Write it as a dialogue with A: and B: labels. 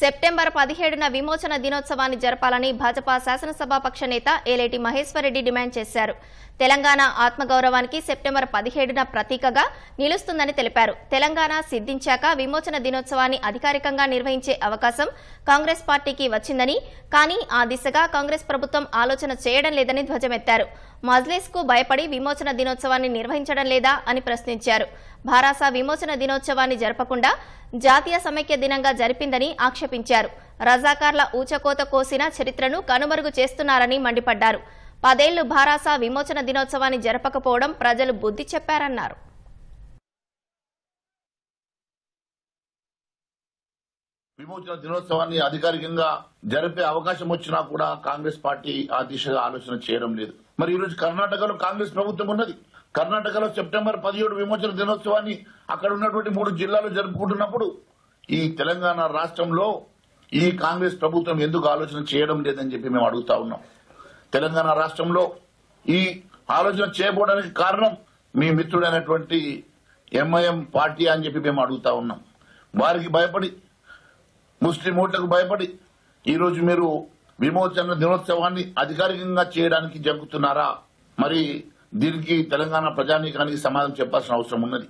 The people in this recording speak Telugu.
A: సెప్టెంబర్ పదిహేడున విమోచన దినోత్సవాన్ని జరపాలని భాజపా శాసనసభాపక్ష నేత ఏలేటి మహేశ్వరరెడ్డి డిమాండ్ చేశారు. తెలంగాణ ఆత్మగౌరవానికి సెప్టెంబర్ పదిహేడున ప్రతీకగా నిలుస్తుందని తెలిపారు. తెలంగాణ సిద్ధించాక విమోచన దినోత్సవాన్ని అధికారికంగా నిర్వహించే అవకాశం కాంగ్రెస్ పార్టీకి వచ్చిందని కానీ ఆ దిశగా కాంగ్రెస్ ప్రభుత్వం ఆలోచన చేయడం లేదని ధ్వజమెత్తారు. మజ్లిస్కు భయపడి విమోచన దినోత్సవాన్ని నిర్వహించడం లేదా అని ప్రశ్నించారు. భారాస విమోచన దినోత్సవాన్ని జరపకుండా జాతీయ సమైక్య దినంగా జరిపిందని ఆక్షేపించారు. రజాకార్ల ఊచకోత కోసిన చరిత్రను కనుమరుగు చేస్తున్నారని మండిపడ్డారు. పదేళ్ళు భారాస విమోచన దినోత్సవాన్ని జరపకపోవడం ప్రజలు బుద్ధి చెప్పారన్నారు.
B: విమోచన దినోత్సవాన్ని అధికారికంగా జరిపే అవకాశం వచ్చినా కూడా కాంగ్రెస్ పార్టీ ఆ దిశగా ఆలోచన చేయడం లేదు. మరి ఈరోజు కర్ణాటకలో కాంగ్రెస్ ప్రభుత్వం ఉన్నది. కర్ణాటకలో సెప్టెంబర్ పదిహేడు విమోచన దినోత్సవాన్ని అక్కడ ఉన్నటువంటి మూడు జిల్లాలు జరుపుకుంటున్నప్పుడు ఈ తెలంగాణ రాష్ట్రంలో ఈ కాంగ్రెస్ ప్రభుత్వం ఎందుకు ఆలోచన చేయడం లేదని చెప్పి మేము అడుగుతా ఉన్నాం. తెలంగాణ రాష్ట్రంలో ఈ ఆలోచన చేయబోవడానికి కారణం మీ మిత్రుడైనటువంటి ఎంఐఎం పార్టీ అని చెప్పి మేము అడుగుతా ఉన్నాం. వారికి భయపడి ముస్లిం ఓట్లకు భయపడి ఈరోజు మీరు విమోచన దినోత్సవాన్ని అధికారికంగా చేయడానికి జరుగుతున్నారా మరి దీనికి తెలంగాణ ప్రజానీకానికి సమాధానం చెప్పాల్సిన అవసరం ఉన్నది.